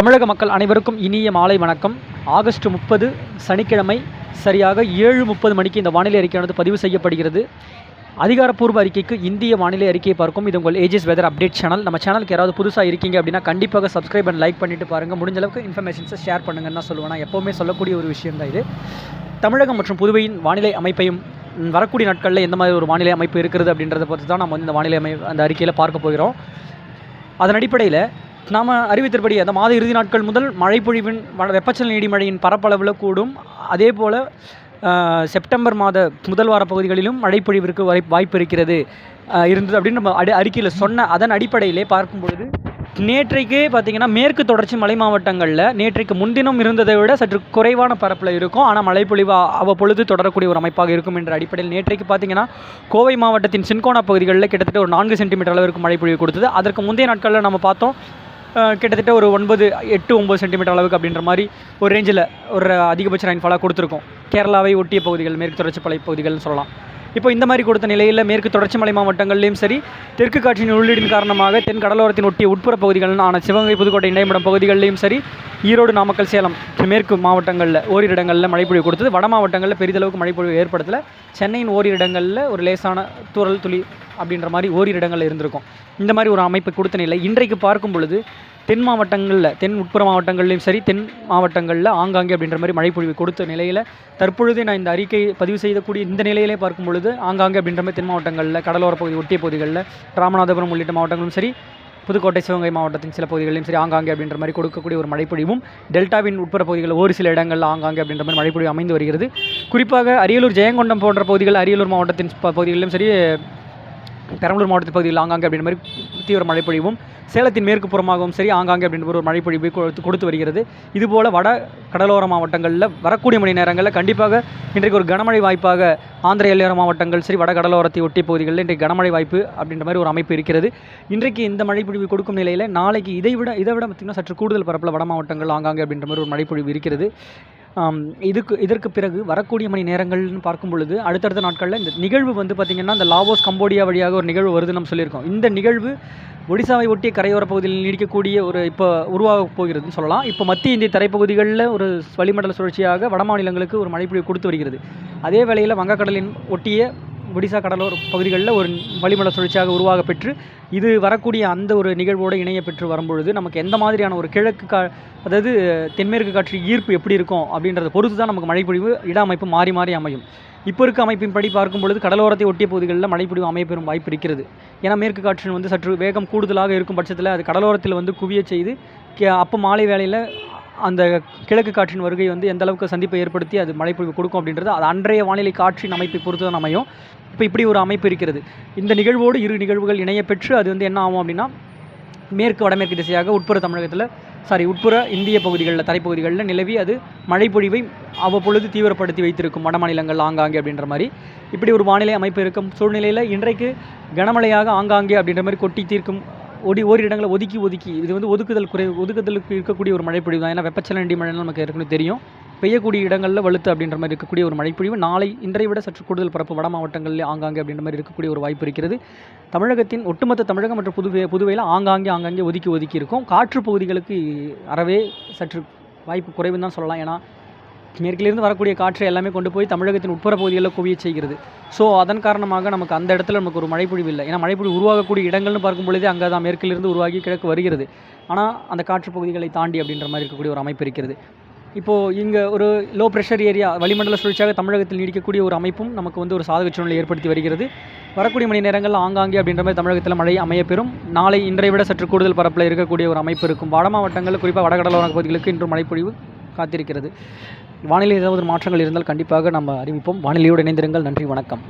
தமிழக மக்கள் அனைவருக்கும் இனிய மாலை வணக்கம். ஆகஸ்ட் முப்பது சனிக்கிழமை சரியாக ஏழு முப்பது மணிக்கு இந்த வானிலை அறிக்கையானது பதிவு செய்யப்படுகிறது. அதிகாரப்பூர்வ அறிக்கைக்கு இந்திய வானிலை அறிக்கையை பார்க்கும். இது உங்கள் ஏஜிஸ் வெதர் அப்டேட் சேனல் நம்ம சேனலுக்கு யாராவது புதுசாக இருக்கீங்க அப்படின்னா கண்டிப்பாக சப்ஸ்கிரைப் அண்ட் லைக் பண்ணிட்டு பாருங்கள் முடிஞ்ச அளவுக்கு இன்ஃபர்மேஷன்ஸை ஷேர் பண்ணுங்கன்னு தான் சொல்லுவேன். நான் எப்போவுமே சொல்லக்கூடிய ஒரு விஷயம் தான் இது. தமிழகம் மற்றும் புதுவையின் வானிலை அமைப்பையும் வரக்கூடிய நாட்களில் எந்த மாதிரி ஒரு வானிலை அமைப்பு இருக்கிறது அப்படின்றத பொறுத்து தான் நம்ம வந்து இந்த வானிலை அமை அந்த அறிக்கையில் பார்க்க போகிறோம். அதன் அடிப்படையில் நாம் அறிவித்தபடி அந்த மாத இறுதி நாட்கள் முதல் மழைப்பொழிவின் வ- வெப்பச்சலன இடிமழையின் பரப்பளவில் கூடும். அதே போல் செப்டம்பர் மாத முதல் வார பகுதிகளிலும் மழைப்பொழிவிற்கு வாய் வாய்ப்பு இருக்கிறது இருந்தது அப்படின்னு நம்ம அடி அறிக்கையில் சொன்ன அதன் அடிப்படையிலே பார்க்கும் பொழுது நேற்றைக்கே பார்த்தீங்கன்னா மேற்கு தொடர்ச்சி மலை மாவட்டங்களில் நேற்றைக்கு முன்தினம் இருந்ததை விட சற்று குறைவான பரப்பில் இருக்கும். ஆனால் மழைப்பொழிவு அவ்வப்பொழுது தொடரக்கூடிய ஒரு அமைப்பாக இருக்கும் என்ற அடிப்படையில் நேற்றைக்கு பார்த்தீங்கன்னா கோவை மாவட்டத்தின் சின்கோனா பகுதிகளில் கிட்டத்தட்ட ஒரு நான்கு சென்டிமீட்டர் அளவிற்கு மழைப்பொழிவு கொடுத்தது. அதற்கு முந்தைய நாட்களில் நம்ம பார்த்தோம் கிட்டத்தட்ட ஒரு ஒன்பது எட்டு ஒம்பது சென்டிமீட்டர் அளவுக்கு அப்படின்ற மாதிரி ஒரு ரேஞ்சில் ஒரு அதிகபட்ச ரெயின்ஃபாலாக கொடுத்துருக்கோம். கேரளாவை ஒட்டிய பகுதிகள் மேற்கு தொடர்ச்சி மலை பகுதிகள்னு சொல்லலாம். இப்போ இந்த மாதிரி கொடுத்த நிலையில் மேற்கு தொடர்ச்சி மலை மாவட்டங்கள்லையும் சரி தெற்கு காற்றின் உள்ளீடின் காரணமாக தென் கடலோரத்தின் ஒட்டிய உட்புற பகுதிகள் ஆன சிவகங்கை புதுக்கோட்டை இணையமடம் பகுதிகளிலையும் சரி ஈரோடு நாமக்கல் சேலம் மேற்கு மாவட்டங்களில் ஓரிரு இடங்களில் மழைப்பொழிவு கொடுத்தது. வட மாவட்டங்களில் பெரிதளவுக்கு மழைப்பொழிவு ஏற்படுத்தல. சென்னையின் ஓரிரு இடங்களில் ஒரு லேசான தூரல் துளி அப்படின்ற மாதிரி ஓரிரு இடங்களில் இருந்திருக்கும். இந்த மாதிரி ஒரு அமைப்பு கொடுத்த நிலை. இன்றைக்கு பார்க்கும் பொழுது தென் மாவட்டங்களில் தென் உட்புற மாவட்டங்கள்லையும் சரி தென் மாவட்டங்களில் ஆங்காங்கே அப்படின்ற மாதிரி மழைப்பொழிவு கொடுத்த நிலையில் தற்பொழுது நான் இந்த அறிக்கை பதிவு செய்யக்கூடிய இந்த நிலையிலே பார்க்கும் பொழுது ஆங்காங்கே அப்படின்ற மாதிரி தென் மாவட்டங்களில் கடலோர பகுதி ஒட்டிய பகுதிகளில் ராமநாதபுரம் உள்ளிட்ட மாவட்டங்களும் சரி புதுக்கோட்டை சிவகங்கை மாவட்டத்தின் சில பகுதிகளிலும் சரி ஆங்காங்கே அப்படின்ற மாதிரி கொடுக்கக்கூடிய ஒரு மழைப்பொழிவும் டெல்டாவின் உட்புற பகுதிகளில் ஒரு சில இடங்களில் ஆங்காங்கே அப்படின்ற மாதிரி மழைப்பொழிவு அமைந்து வருகிறது. குறிப்பாக அரியலூர் ஜெயங்கொண்டம் போன்ற பகுதிகள் அரியலூர் மாவட்டத்தின் பகுதிகளிலும் சரி பெரம்பலூர் மாவட்டத்து பகுதியில் ஆங்காங்கே அப்படின்ற மாதிரி தீவிர மழைப்பொழிவும் சேலத்தின் மேற்கு புறமாகவும் சரி ஆங்காங்கே அப்படின்ற ஒரு மழைப்பொழிவு கொடுத்து கொடுத்து வருகிறது. இதுபோல் வட கடலோர மாவட்டங்களில் வரக்கூடிய மணி நேரங்களில் கண்டிப்பாக இன்றைக்கு ஒரு கனமழை வாய்ப்பாக ஆந்திர எல்லையோர மாவட்டங்கள் சரி வட கடலோரத்தை ஒட்டிய பகுதிகளில் இன்றைக்கு கனமழை வாய்ப்பு அப்படின்ற மாதிரி ஒரு அமைப்பு இருக்கிறது. இன்றைக்கு இந்த மழைப்பொழிவு கொடுக்கும் நிலையில் நாளைக்கு இதை விட இதை விட பார்த்திங்கன்னா சற்று கூடுதல் பரப்பில் வட மாவட்டங்கள் ஆங்காங்கே அப்படின்ற மாதிரி ஒரு மழைப்பொழிவு இருக்கிறது. இதுக்கு இதற்கு பிறகு வரக்கூடிய மணி நேரங்கள்னு பார்க்கும் பொழுது அடுத்தடுத்த நாட்களில் இந்த நிகழ்வு வந்து பார்த்திங்கன்னா இந்த லாவோஸ் கம்போடியா வழியாக ஒரு நிகழ்வு வருதுன்னு நம்ம சொல்லியிருக்கோம். இந்த நிகழ்வு ஒடிசாவை ஒட்டிய கரையோர பகுதியில் நீடிக்கக்கூடிய ஒரு இப்போ உருவாக போகிறதுன்னு சொல்லலாம். இப்போ மத்திய இந்திய தரைப்பகுதிகளில் ஒரு வளிமண்டல சுழற்சியாக வட மாநிலங்களுக்கு ஒரு மழைப்பொழிவு கொடுத்து வருகிறது. அதே வேளையில் வங்கக்கடலின் ஒட்டிய ஒடிசா கடலோர பகுதிகளில் ஒரு வளிமண்டல சுழற்சியாக உருவாக பெற்று இது வரக்கூடிய அந்த ஒரு நிகழ்வோடு இணைய பெற்று வரும்பொழுது நமக்கு எந்த மாதிரியான ஒரு கிழக்கு கா அதாவது தென்மேற்கு காற்று ஈர்ப்பு எப்படி இருக்கும் அப்படின்றத பொறுத்து தான் நமக்கு மழைப்பொழிவு இட அமைப்பு மாறி மாறி அமையும். இப்போ இருக்க அமைப்பின்படி பார்க்கும் பொழுது கடலோரத்தை ஒட்டிய பகுதிகளில் மழைப்பொழிவு அமைப்பெறும் வாய்ப்பு இருக்கிறது. ஏன்னா மேற்கு காற்றின் வந்து சற்று வேகம் கூடுதலாக இருக்கும் பட்சத்தில் அது கடலோரத்தில் வந்து குவிய செய்து கே- அப்போ மாலை வேளையில் அந்த கிழக்கு காற்றின் வருகை வந்து எந்த அளவுக்கு சந்திப்பை ஏற்படுத்தி அது மழைப்பொழிவு கொடுக்கும் அப்படின்றது அது அன்றைய வானிலை காற்றின் அமைப்பை பொறுத்து தான் அமையும். இப்போ இப்படி ஒரு அமைப்பு இருக்கிறது. இந்த நிகழ்வோடு இரு நிகழ்வுகள் இணைய பெற்று அது வந்து என்ன ஆகும் அப்படின்னா மேற்கு வடமேற்கு திசையாக உட்புற தமிழகத்தில் சாரி உட்புற இந்திய பகுதிகளில் தரைப்பகுதிகளில் நிலவி அது மழைப்பொழிவை அவ்வப்பொழுது தீவிரப்படுத்தி வைத்திருக்கும் வட மாநிலங்கள் ஆங்காங்கே அப்படின்ற மாதிரி. இப்படி ஒரு வானிலை அமைப்பு இருக்கும் சூழ்நிலையில் இன்றைக்கு கனமழையாக ஆங்காங்கே அப்படின்ற மாதிரி கொட்டி தீர்க்கும் ஒடி ஓரி இடங்களை ஒதுக்கி ஒதுக்கி. இது வந்து ஒதுக்குதல் குறை ஒதுக்குதலுக்கு இருக்கக்கூடிய ஒரு மழைப்பொழிவு தான். ஏன்னா வெப்பச்சலனடி மழைன்னு நமக்கு இருக்குன்னு தெரியும். பெய்யக்கூடிய இடங்களில் வலுத்து அப்படின்ற மாதிரி இருக்கக்கூடிய ஒரு மழைப்பொழிவு. நாளை இன்றைய விட சற்று கூடுதல் பரப்பு வட மாவட்டங்களில் ஆங்காங்கே அப்படின்ற மாதிரி இருக்கக்கூடிய ஒரு வாய்ப்பு இருக்கிறது. தமிழகத்தின் ஒட்டுமொத்த தமிழகம் மற்றும் புதுவை புதுவையில் ஆங்காங்கே ஆங்காங்கே ஒதுக்கி ஒதுக்கி இருக்கும். காற்று பகுதிகளுக்கு அறவே சற்று வாய்ப்பு குறைவுன்னு தான் சொல்லலாம். ஏன்னா மேற்கிலிருந்து வரக்கூடிய காற்றை எல்லாமே கொண்டு போய் தமிழகத்தின் உட்புற பகுதிகளில் குவிய செய்கிறது. ஸோ அதன் காரணமாக நமக்கு அந்த இடத்துல நமக்கு ஒரு மழைப்பொழிவு இல்லை. ஏன்னா மழைப்பொழிவு உருவாகக்கூடிய இடங்கள்னு பார்க்கும் பொழுதே அங்கே தான் மேற்கிலிருந்து உருவாகி கிழக்கு வருகிறது. ஆனால் அந்த காற்று பகுதிகளை தாண்டி அப்படின்ற மாதிரி இருக்கக்கூடிய ஒரு அமைப்பு இருக்கிறது. இப்போது இங்கே ஒரு லோ ப்ரெஷர் ஏரியா வளிமண்டல சுழற்சியாக தமிழகத்தில் நீடிக்கக்கூடிய ஒரு அமைப்பும் நமக்கு வந்து ஒரு சாதக சூழ்நிலை ஏற்படுத்தி வருகிறது. வரக்கூடிய மணி நேரங்களில் ஆங்காங்கே அப்படின்ற மாதிரி தமிழகத்தில் மழை அமையப்பெறும் நாளை இன்றை விட சற்று கூடுதல் பரப்பில் இருக்கக்கூடிய ஒரு அமைப்பு இருக்கும். வட மாவட்டங்களில் குறிப்பாக வடகடலோர பகுதிகளுக்கு இன்று மழைப்பொழிவு காத்திருக்கிறது. வானிலை ஏதாவது மாற்றங்கள் இருந்தால் கண்டிப்பாக நம்ம அறிவிப்போம். வானிலையோடு இணைந்திருங்கள். நன்றி வணக்கம்.